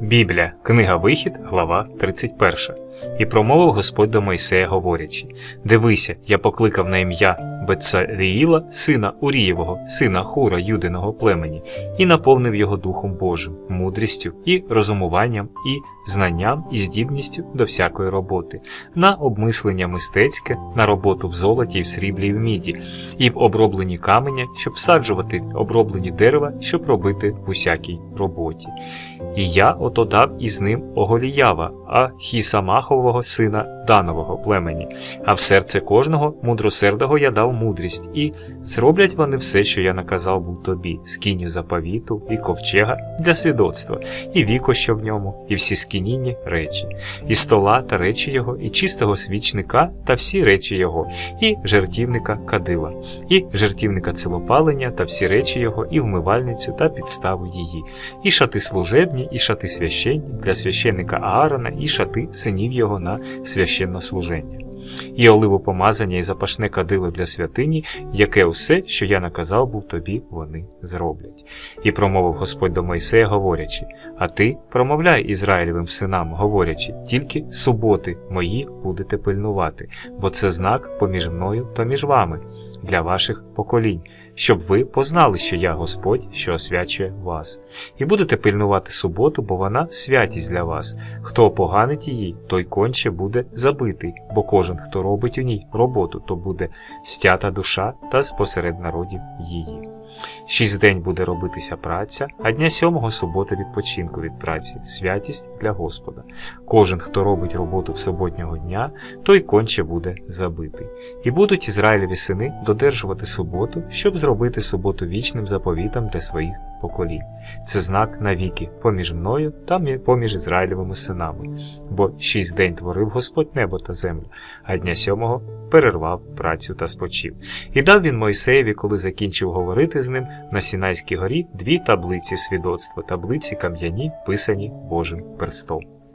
Біблія, книга Вихід, глава 31. І промовив Господь до Мойсея, говорячи: Дивися, я покликав на ім'я Бецаліїла, сина Урієвого, сина Хура Юдиного племені, і наповнив його Духом Божим, мудрістю і розумуванням, і знанням і здібністю до всякої роботи, на обмислення мистецьке, на роботу в золоті і в сріблі і в міді, і в обробленні каменя, щоб всаджувати оброблені дерева, щоб робити в усякій роботі. І я ото дав із ним Оголіява, а Хісамахового сина Данового племені, а в серце кожного мудросердого я дав мудрість, і зроблять вони все, що я наказав був тобі, скиню заповіту і ковчега для свідоцтва, і віко, що в ньому, і всі скинінні речі, і стола та речі його, і чистого свічника та всі речі його, і жертівника кадила, і жертівника цілопалення та всі речі його, і вмивальницю та підставу її, і шати служебні, і шати священні для священника Аарона, і шати синів його на священнослуження. І оливу помазання і запашне кадило для святині, яке усе, що я наказав був тобі, вони зроблять. І промовив Господь до Мойсея, говорячи: А ти промовляй Ізраїлевим синам, говорячи, тільки суботи мої будете пильнувати, бо це знак поміж мною та між вами для ваших поколінь, щоб ви познали, що я Господь, що освячує вас. І будете пильнувати суботу, бо вона святість для вас. Хто опоганить її, той конче буде забитий, бо кожен, хто робить у ній роботу, то буде стята душа та спосеред народів її. Шість день буде робитися праця, а дня сьомого субота відпочинку від праці, святість для Господа. Кожен, хто робить роботу в суботнього дня, той конче буде забитий. І будуть Ізраїлеві сини додержувати суботу, щоб зробити суботу вічним заповітом для своїх поколінь. Це знак навіки поміж мною та поміж Ізраїлевими синами. Бо шість день творив Господь небо та землю, а дня сьомого перервав працю та спочив. І дав він Мойсеєві, коли закінчив говорити з ним на Сінайській горі дві таблиці свідоцтва, таблиці кам'яні, писані Божим перстом.